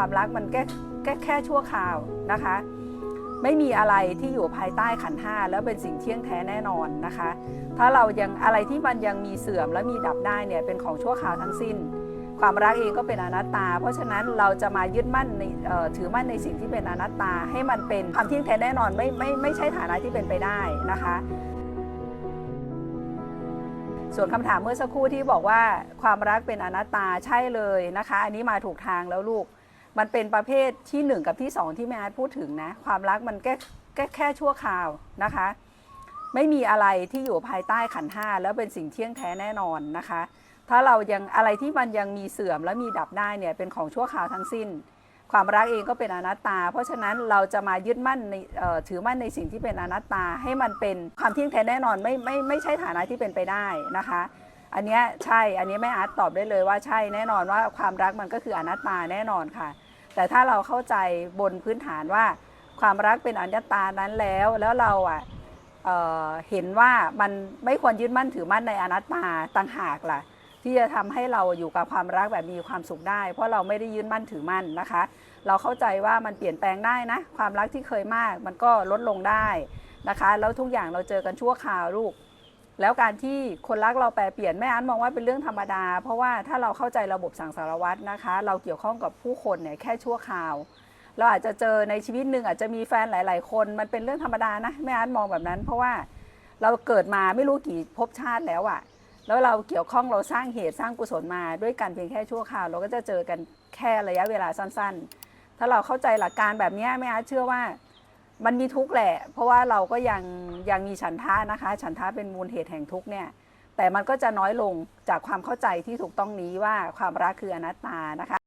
ความรักมันแค่แค่แค่ชั่วคราวนะคะ ไม่มีอะไรที่อยู่ภายใต้ขันห้าแล้วเป็นสิ่งเที่ยงแท้แน่นอนนะคะ ถ้าเรายังอะไรที่มันยังมีเสื่อมและมีดับได้เนี่ยเป็นของชั่วคราวทั้งสิ้น ความรักเองก็เป็นอนัตตา เพราะฉะนั้นเราจะมายึดมั่นในเอ่อถือมั่นในสิ่งที่เป็นอนัตตา ให้มันเป็นความเที่ยงแท้แน่นอนไม่ไม่ไม่ใช่ฐานะที่เป็นไปได้นะคะ ส่วนคำถามเมื่อสักครู่ที่บอกว่าความรักเป็นอนัตตาใช่เลยนะคะ อันนี้มาถูกทางแล้วลูก มันเป็นประเภทที่ 1 กับที่ 2 ที่แม่อาพูดถึงนะความรักมันแค่แค่แค่ชั่วคราวนะคะ ไม่มีอะไรที่อยู่ภายใต้ขันห้าแล้วเป็นสิ่งเที่ยงแท้แน่นอนนะคะ ถ้าเรายังอะไรที่มันยังมีเสื่อมและมีดับได้เนี่ยเป็นของชั่วคราวทั้งสิ้น ความรักเองก็เป็นอนัตตา เพราะฉะนั้นเราจะมายึดมั่นในถือมั่นในสิ่งที่เป็นอนัตตาให้มันเป็นความเที่ยงแท้แน่นอนไม่ไม่ไม่ใช่ฐานะที่เป็นไปได้นะคะอันเนี้ยใช่ อันนี้แม่อาร์ตตอบได้เลยว่าใช่แน่นอนว่าความรักมันก็คืออนัตตาแน่นอนค่ะ แต่ถ้าเราเข้าใจบนพื้นฐานว่าความรักเป็นอนัตตานั้นแล้ว แล้วเราอะเเห็นว่ามันไม่ควรยึดมั่นถือมั่นในอนัตตาต่างหากล่ะ ที่จะทำให้เราอยู่กับความรักแบบมีความสุขได้ เพราะเราไม่ได้ยึดมั่นถือมั่นนะคะ เราเข้าใจว่ามันเปลี่ยนแปลงได้นะ ความรักที่เคยมากมันก็ลดลงได้นะคะ แล้วทุกอย่างเราเจอกันชั่วคราวลูก แล้วการที่คนรักเราแปรเปลี่ยนแม่อันมองว่าเป็นเรื่องธรรมดา เพราะว่าถ้าเราเข้าใจระบบสังสารวัตรนะคะ เราเกี่ยวข้องกับผู้คนเนี่ยแค่ชั่วคราว เราอาจจะเจอในชีวิตหนึ่งอาจจะมีแฟนหลาย ๆ คนมันเป็นเรื่องธรรมดานะแม่อันมองแบบนั้น เพราะว่าเราเกิดมาไม่รู้กี่ภพชาติแล้วอะแล้วเราเกี่ยวข้องเราสร้างเหตุสร้างกุศลมาด้วยกันเพียงแค่ชั่วคราว เราก็จะเจอกันแค่ระยะเวลาสั้น ๆ ถ้าเราเข้าใจหลักการแบบนี้แม่อาเชื่อว่า มันมีทุกข์แหละ เพราะว่าเราก็ยังยังมีฉันทะนะคะ ฉันทะเป็นมูลเหตุแห่งทุกข์เนี่ยแต่มันก็จะน้อยลงจากความเข้าใจที่ถูกต้องนี้ว่าความรักคืออนัตตานะคะ